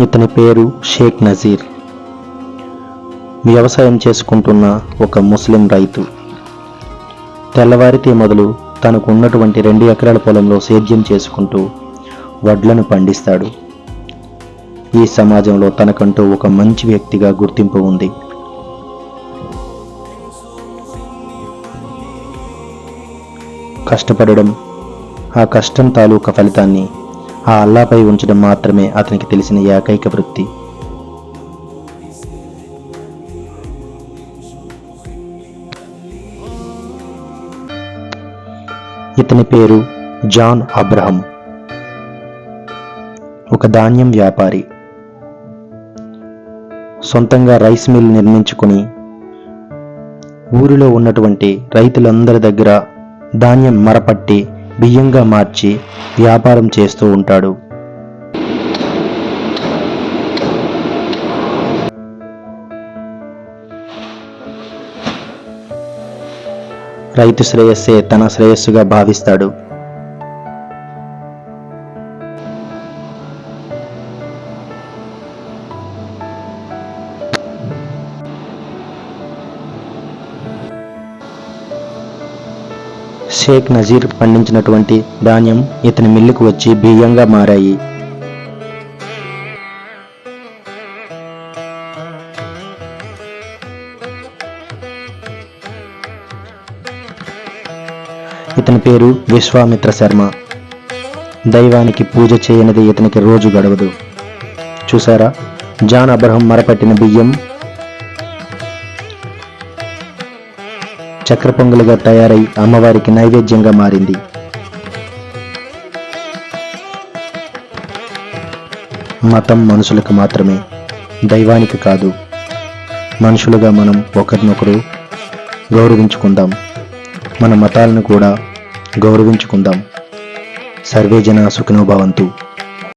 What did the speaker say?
ఇతని పేరు షేక్ నజీర్. వ్యవసాయం చేసుకుంటున్న ఒక ముస్లిం రైతు. తెల్లవారితే మొదలు తనకు ఉన్నటువంటి రెండు ఎకరాల పొలంలో సేద్యం చేసుకుంటూ వడ్లను పండిస్తాడు. ఈ సమాజంలో తనకంటూ ఒక మంచి వ్యక్తిగా గుర్తింపు ఉంది. కష్టపడడం ఆ కష్టం తాలూకా ఫలితాన్ని ఆ అల్లాపై ఉంచడం మాత్రమే అతనికి తెలిసిన ఏకైక వృత్తి. ఇతని పేరు జాన్ అబ్రహం. ఒక ధాన్యం వ్యాపారి. సొంతంగా రైస్ మిల్ నిర్మించుకుని ఊరిలో ఉన్నటువంటి రైతులందరి దగ్గర ధాన్యం మరపట్టి బియ్యంగా మార్చి వ్యాపారం చేస్తూ ఉంటాడు. రైతు శ్రేయస్సే తన శ్రేయస్సుగా భావిస్తాడు. షేక్ నజీర్ పండించినటువంటి ధాన్యం ఇతని మిల్లుకు వచ్చి బియ్యంగా మారాయి. ఇతని పేరు విశ్వామిత్ర శర్మ. దైవానికి పూజ చేయనిది ఇతనికి రోజు గడవదు. చూసారా? జాన్ అబ్రహం మరపట్టిన బియ్యం చక్ర పొంగలుగా తయారై అమ్మవారికి నైవేద్యంగా మారింది. మతం మనుషులకు మాత్రమే దైవానికి కాదు. మనుషులుగా మనం ఒకరినొకరు గౌరవించుకుందాం. మన మతాలను కూడా గౌరవించుకుందాం. సర్వే జన సుఖినో